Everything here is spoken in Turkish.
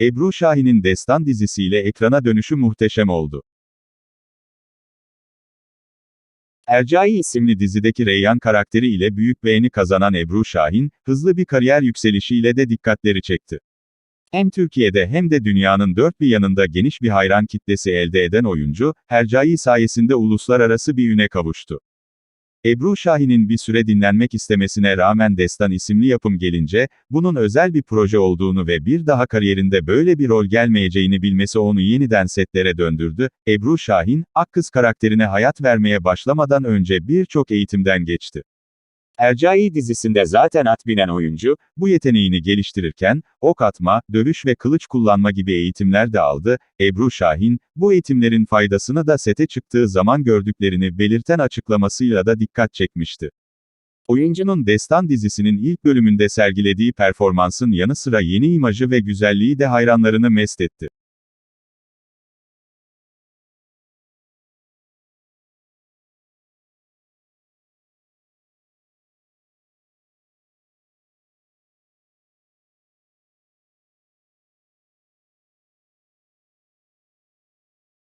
Ebru Şahin'in Destan dizisiyle ekrana dönüşü muhteşem oldu. Hercai isimli dizideki Reyyan karakteri ile büyük beğeni kazanan Ebru Şahin, hızlı bir kariyer yükselişiyle de dikkatleri çekti. Hem Türkiye'de hem de dünyanın dört bir yanında geniş bir hayran kitlesi elde eden oyuncu, Hercai sayesinde uluslararası bir üne kavuştu. Ebru Şahin'in bir süre dinlenmek istemesine rağmen Destan isimli yapım gelince, bunun özel bir proje olduğunu ve bir daha kariyerinde böyle bir rol gelmeyeceğini bilmesi onu yeniden setlere döndürdü. Ebru Şahin, Akkız karakterine hayat vermeye başlamadan önce birçok eğitimden geçti. Ercai dizisinde zaten at binen oyuncu, bu yeteneğini geliştirirken, ok atma, dövüş ve kılıç kullanma gibi eğitimler de aldı. Ebru Şahin, bu eğitimlerin faydasını da sete çıktığı zaman gördüklerini belirten açıklamasıyla da dikkat çekmişti. Oyuncunun Destan dizisinin ilk bölümünde sergilediği performansın yanı sıra yeni imajı ve güzelliği de hayranlarını mest etti.